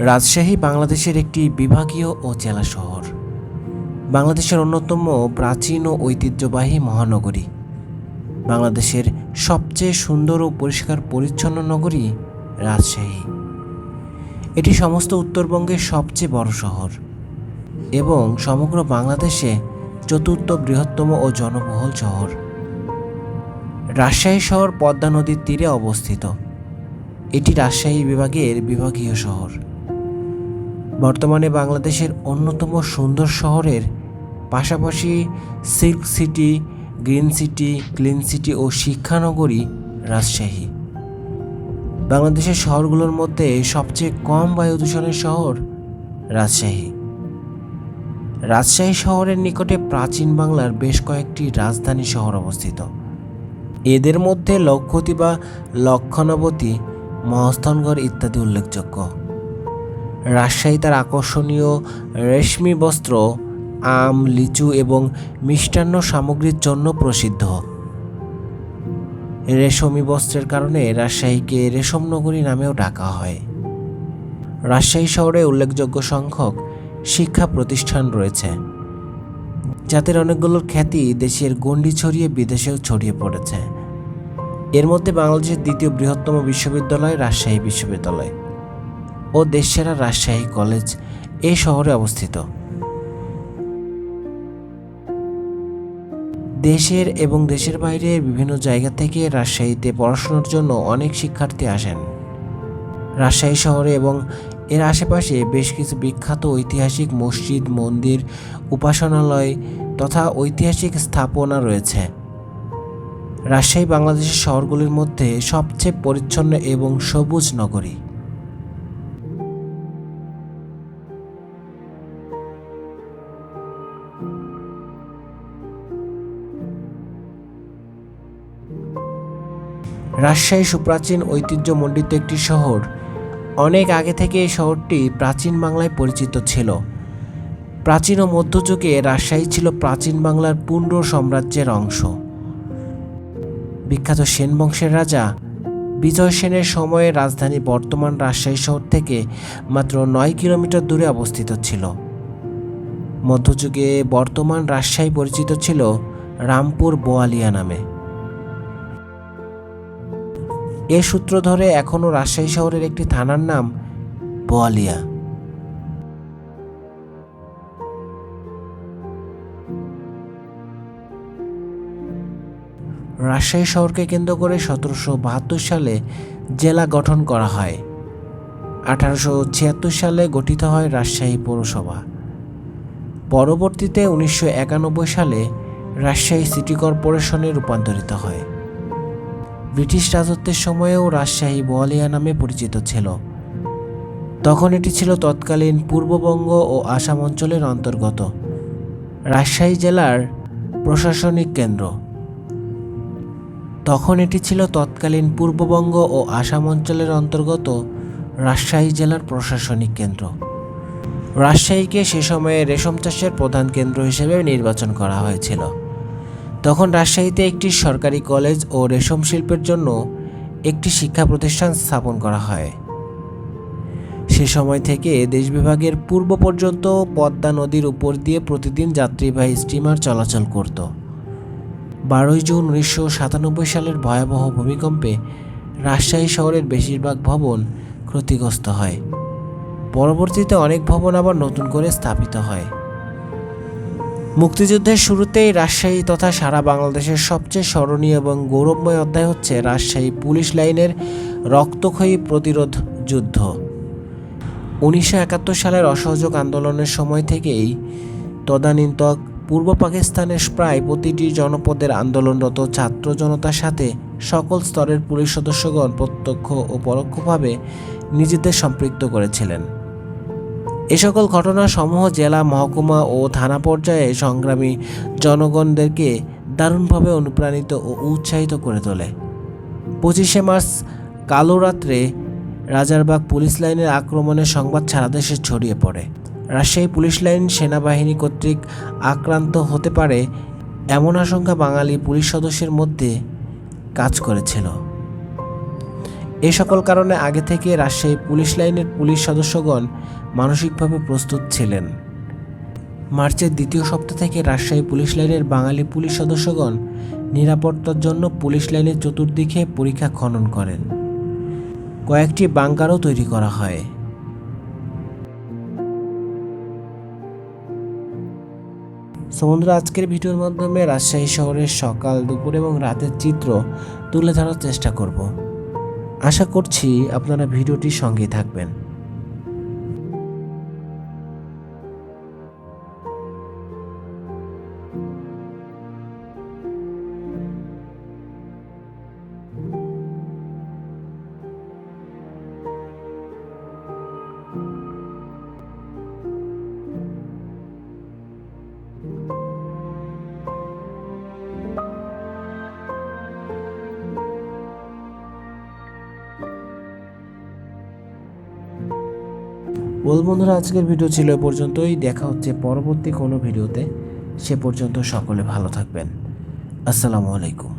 রাজশাহী বাংলাদেশের একটি বিভাগীয় ও জেলা শহর। বাংলাদেশের অন্যতম প্রাচীন ও ঐতিহ্যবাহী মহানগরী। বাংলাদেশের সবচেয়ে সুন্দর ও পরিষ্কার পরিচ্ছন্ন নগরী রাজশাহী। এটি সমস্ত উত্তরবঙ্গের সবচেয়ে বড় শহর এবং সমগ্র বাংলাদেশে চতুর্থ বৃহত্তম ও জনবহুল শহর। রাজশাহী শহর পদ্মা নদীর তীরে অবস্থিত। এটি রাজশাহী বিভাগের বিভাগীয় শহর। বর্তমানে বাংলাদেশের অন্যতম সুন্দর শহরের পাশাপাশি silk city, green city, clean city ও শিক্ষানগরী রাজশাহী। বাংলাদেশের শহরগুলোর মধ্যে সবচেয়ে কম বায়ু দূষণের শহর রাজশাহী। রাজশাহী শহরের নিকটে প্রাচীন বাংলার বেশ কয়েকটি রাজধানী শহর অবস্থিত। এদের মধ্যে লক্ষতী বা লক্ষণাবতী, মহস্থানগড় ইত্যাদি উল্লেখযোগ্য। রাজশাহী তার আকর্ষণীয় রেশমি বস্ত্র, আম, লিচু এবং মিষ্টান্ন সামগ্রীর জন্য প্রসিদ্ধ। রেশমি বস্ত্রের কারণে রাজশাহীকে রেশম নগরী নামেও ডাকা হয়। রাজশাহী শহরে উল্লেখযোগ্য সংখ্যক শিক্ষা প্রতিষ্ঠান রয়েছে। যাদের অনেকগুলোর খ্যাতি দেশের গণ্ডি ছড়িয়ে বিদেশেও ছড়িয়ে পড়েছে। এর মধ্যে বাংলাদেশের দ্বিতীয় বৃহত্তম বিশ্ববিদ্যালয় রাজশাহী বিশ্ববিদ্যালয়। ও দেশসেরা রাজশাহী কলেজ এ শহরে অবস্থিত। দেশের এবং দেশের বাইরে বিভিন্ন জায়গা থেকে রাজশাহীতে পড়াশোনার জন্য অনেক শিক্ষার্থী আসেন। রাজশাহী শহরে এবং এর আশেপাশে বেশ কিছু বিখ্যাত ঐতিহাসিক মসজিদ, মন্দির, উপাসনালয় তথা ঐতিহাসিক স্থাপনা রয়েছে। রাজশাহী বাংলাদেশের শহরগুলির মধ্যে সবচেয়ে পরিচ্ছন্ন এবং সবুজ নগরী। রাজশাহী সুপ্রাচীন ঐতিহ্যমণ্ডিত একটি শহর। অনেক আগে থেকে এই শহরটি প্রাচীন বাংলায় পরিচিত ছিল। প্রাচীন ও মধ্যযুগে রাজশাহী ছিল প্রাচীন বাংলার পুণ্ড সাম্রাজ্যের অংশ। বিখ্যাত সেন বংশের রাজা বিজয় সেনের সময়ে রাজধানী বর্তমান রাজশাহী শহর থেকে মাত্র নয় কিলোমিটার দূরে অবস্থিত ছিল। মধ্যযুগে বর্তমান রাজশাহী পরিচিত ছিল রামপুর বোয়ালিয়া নামে। এর সূত্র ধরে এখনও রাজশাহী শহরের একটি থানার নাম বোয়ালিয়া রাজশাহী শহরকে কেন্দ্র করে সতেরোশো বাহাত্তর সালে জেলা গঠন করা হয়। আঠারোশো ছিয়াত্তর সালে গঠিত হয় রাজশাহী পৌরসভা। পরবর্তীতে উনিশশো একানব্বই সালে রাজশাহী সিটি কর্পোরেশনে রূপান্তরিত হয়। ব্রিটিশ রাজত্বের সময়েও রাজশাহী বোয়ালিয়া নামে পরিচিত ছিল। তখন এটি ছিল তৎকালীন পূর্ববঙ্গ ও আসাম অঞ্চলের অন্তর্গত। রাজশাহী জেলার প্রশাসনিক কেন্দ্র। তখন এটি ছিল তৎকালীন পূর্ববঙ্গ ও আসাম অঞ্চলের অন্তর্গত রাজশাহী জেলার প্রশাসনিক কেন্দ্র। রাজশাহীকে সে সময়ে রেশম চাষের প্রধান কেন্দ্র হিসেবে নির্বাচন করা হয়েছিল। তখন রাজশাহীতে একটি সরকারি কলেজ ও রেশম শিল্পের জন্য একটি শিক্ষা প্রতিষ্ঠান স্থাপন করা হয়। সে সময় থেকে দেশ বিভাগের পূর্ব পর্যন্ত পদ্মা নদীর উপর দিয়ে প্রতিদিন যাত্রীবাহী স্টিমার চলাচল করত। বারোই জুন উনিশশো সাতানব্বই সালের ভয়াবহ ভূমিকম্পে রাজশাহী শহরের বেশিরভাগ ভবন ক্ষতিগ্রস্ত হয়। পরবর্তীতে অনেক ভবন আবার নতুন করে স্থাপিত হয়। মুক্তিযুদ্ধের শুরুতেই রাজশাহী তথা সারা বাংলাদেশের সবচেয়ে স্মরণীয় এবং গৌরবময় অধ্যায় হচ্ছে রাজশাহী পুলিশ লাইনের রক্তক্ষয়ী প্রতিরোধ যুদ্ধ। উনিশশো একাত্তর সালের অসহযোগ আন্দোলনের সময় থেকেই তদানীন্তক পূর্ব পাকিস্তানের প্রায় প্রতিটি জনপদের আন্দোলনরত ছাত্র জনতার সাথে সকল স্তরের পুলিশ সদস্যগণ প্রত্যক্ষ ও পরোক্ষভাবে নিজেদের সম্পৃক্ত করেছিলেন। এ সকল ঘটনা সমূহ জেলা, মহকুমা ও থানা পর্যায়ে সংগ্রামী জনগণদেরকে দারুণভাবে অনুপ্রাণিত ও উৎসাহিত করে তোলে। পঁচিশে মার্চ, কালো রাত্রে রাজারবাগ পুলিশ লাইনের আক্রমণের সংবাদ সারা দেশে ছড়িয়ে পড়ে। রাজশাহী পুলিশ লাইন সেনাবাহিনী কর্তৃক আক্রান্ত হতে পারে এমন আশঙ্কা বাঙালি পুলিশ সদস্যের মধ্যে কাজ করেছিল। এই সকল কারণে আগে থেকে রাজশাহী পুলিশ লাইনের পুলিশ সদস্যগণ মানসিকভাবে প্রস্তুত ছিলেন। মার্চের দ্বিতীয় সপ্তাহ থেকে রাজশাহী পুলিশ লাইনের বাঙালি পুলিশ সদস্যগণ নিরাপত্তার জন্য পুলিশ লাইনের চতুর্দিকে পরীক্ষা খনন করেন। কয়েকটি বাংকারও তৈরি করা হয়। সমুদ্র আজকের ভিডিওর মাধ্যমে রাজশাহী শহরের সকাল, দুপুর এবং রাতের চিত্র তুলে ধরার চেষ্টা করব। আশা করছি আপনারা ভিডিওটির সঙ্গে থাকবেন। বল বন্ধুরা, আজকের ভিডিও ছিল এ পর্যন্তই। দেখা হচ্ছে পরবর্তী কোনো ভিডিওতে সে পর্যন্ত সকলে ভালো থাকবেন। আসসালামু আলাইকুম।